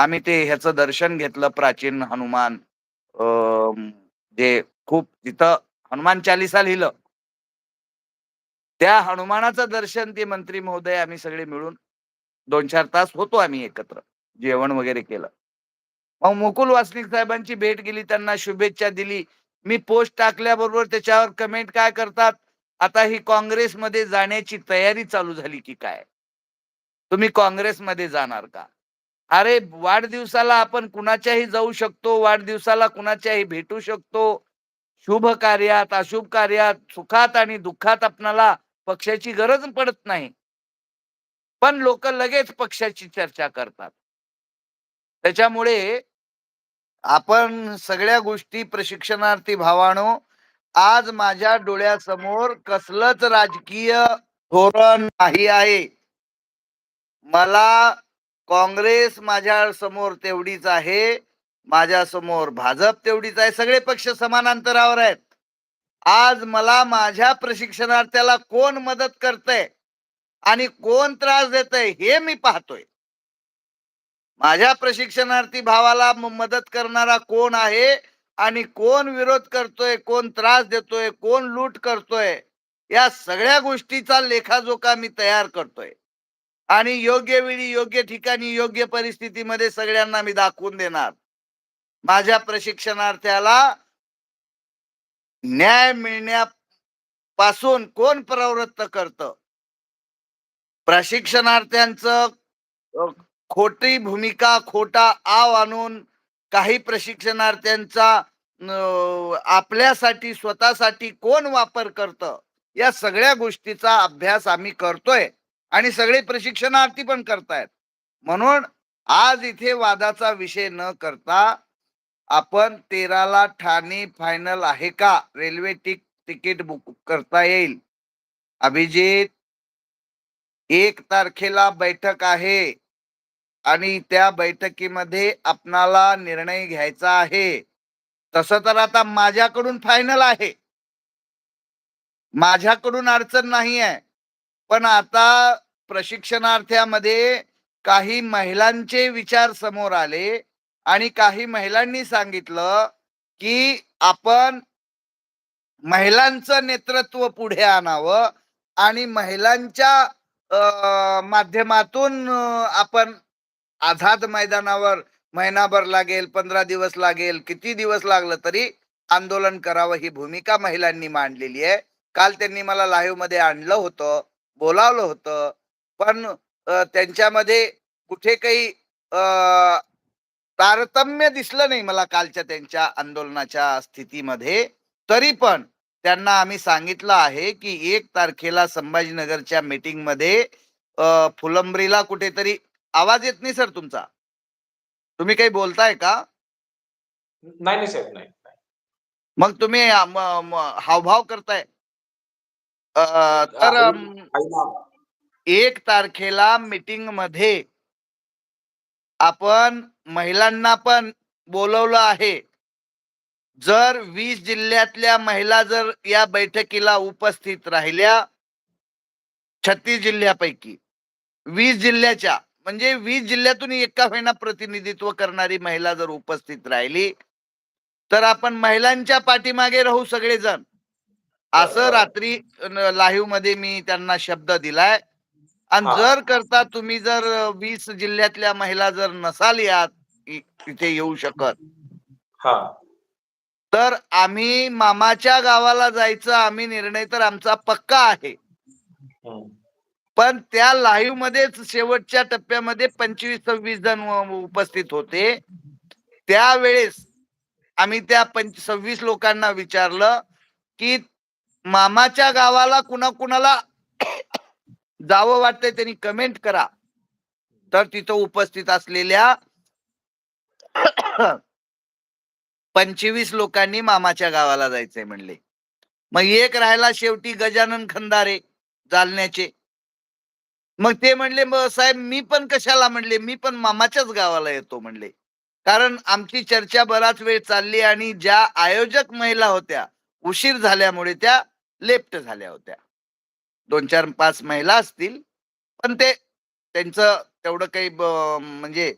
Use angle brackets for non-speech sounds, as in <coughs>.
आम्ही ते ह्याचं दर्शन घेतलं प्राचीन हनुमान जे खूप तिथं हनुमान चालिसा लिहिलं. त्या हनुमानाचं दर्शन ते मंत्री महोदय आम्ही सगळे मिळून दोन चार तास होतो आम्ही एकत्र जेवण वगैरे केलं. मग मुकुल वासनिक साहेबांची भेट गेली त्यांना शुभेच्छा दिली. मी पोस्ट टाकल्याबरोबर त्याच्यावर कमेंट काय करतात? आता ही काँग्रेसमध्ये जाण्याची तयारी चालू झाली की काय? तुम्ही काँग्रेसमध्ये जाणार का? अरे वाढदिवसाला आपण कुणाच्याही जाऊ शकतो वाढदिवसाला कुणाच्याही भेटू शकतो. शुभ कार्यात अशुभ कार्यात सुखात आणि दुःखात आपणाला पक्षाची गरज पडत नाही. पण लोक लगेच पक्षाची चर्चा करतात. त्याच्यामुळे आपण सगळ्या गोष्टी प्रशिक्षणार्थी भावानो आज माझ्या डोळ्यासमोर कसलंच राजकीय धोरण नाही आहे. मला काँग्रेस माझ्यासमोर तेवढीच आहे माझ्यासमोर भाजप तेवढीच आहे सगळे पक्ष समान अंतरावर आहेत. आज मला माझ्या प्रशिक्षणार्थ्याला कोण मदत करतय आणि कोण त्रास देतय हे मी पाहतोय. माझ्या प्रशिक्षणार्थी भावाला मदत करणारा कोण आहे आणि कोण विरोध करतोय कोण त्रास देतोय कोण लूट करतोय या सगळ्या गोष्टीचा लेखाजोखा मी तयार करतोय. आणि योग्य वेळी योग्य ठिकाणी योग्य परिस्थितीमध्ये सगळ्यांना मी दाखवून देणार. माझ्या प्रशिक्षणार्थ्याला न्याय मिळण्यापासून कोण प्रवृत्त करत? प्रशिक्षणार्थ्यांचं खोटी भूमिका खोटा आव आणून काही प्रशिक्षणार्थ्यांचा आपल्यासाठी स्वतःसाठी कोण वापर करत? या सगळ्या गोष्टीचा अभ्यास आम्ही करतोय. आणि सगळे प्रशिक्षणार्थी पण करतायत. म्हणून आज इथे वादाचा विषय न करता आपण तेराला ठाणे फायनल आहे का? रेल्वे तिक तिकीट बुक करता येईल. अभिजित एक तारखेला बैठक आहे. आणि त्या बैठकीमध्ये आपणाला निर्णय घ्यायचा आहे. तसं तर आता माझ्याकडून फायनल आहे. माझ्याकडून अडचण नाही आहे पण आता प्रशिक्षणार्थ्यामध्ये काही महिलांचे विचार समोर आले आणि काही महिलांनी सांगितलं की आपण महिलांचं नेतृत्व पुढे आणावं आणि महिलांच्या माध्यमातून आपण आझाद मैदानावर महिनाभर लागेल पंधरा दिवस लागेल किती दिवस लागलं तरी आंदोलन करावं ही भूमिका महिलांनी मांडलेली आहे. काल त्यांनी मला लाईव्हमध्ये आणलं होतं बोलावलं होतं. पण त्यांच्यामध्ये कुठे काही तारतम्य दिसलं नाही मला कालच्या त्यांच्या आंदोलनाच्या स्थितीमध्ये. तरी पण त्यांना आम्ही सांगितलं आहे की एक तारखेला संभाजीनगरच्या मीटिंगमध्ये अं, फुलंब्रीला कुठेतरी आवाज येत नाही सर तुमचा. तुम्ही काही बोलताय का? नाही साहेब नाही. मग तुम्ही हावभाव करताय. तर एक तारखेला मीटिंगमध्ये आपण महिलांना पण बोलवलं आहे. जर वीस जिल्ह्यातल्या महिला जर या बैठकीला उपस्थित राहिल्या छत्तीस जिल्ह्यापैकी वीस जिल्ह्याच्या म्हणजे वीस जिल्ह्यातून एका होईना प्रतिनिधित्व करणारी महिला जर उपस्थित राहिली तर आपण महिलांच्या पाठीमागे राहू सगळेजण. असं रात्री लाईव्हमध्ये मी त्यांना शब्द दिलाय. आणि. जर करता तुम्ही जर वीस जिल्ह्यातल्या महिला जर नसाल यात इथे येऊ शकत हा तर आम्ही मामाच्या गावाला जायचं आम्ही निर्णय तर आमचा पक्का आहे. पण त्या लाईव्ह मध्येच शेवटच्या टप्प्यामध्ये पंचवीस सव्वीस जण उपस्थित होते त्यावेळेस आम्ही त्या पंच सव्वीस लोकांना विचारलं की मामाच्या गावाला कुणा कुणाला जावं वाटतंय त्यांनी कमेंट करा. तर तिथं उपस्थित असलेल्या <coughs> पंचवीस लोकांनी मामाच्या गावाला जायचंय म्हणले. मग एक राहायला शेवटी गजानन खंदारे जालन्याचे. मग ते म्हणले "मग साहेब मी पण कशाला म्हणले? मी पण मामाच्याच गावाला येतो म्हणले. कारण आमची चर्चा बराच वेळ चालली आणि ज्या आयोजक महिला होत्या उशीर झाल्यामुळे त्या लेफ्ट झाल्या होत्या. दोन चार पाच महिला असतील पण ते त्यांचं तेवढं काही म्हणजे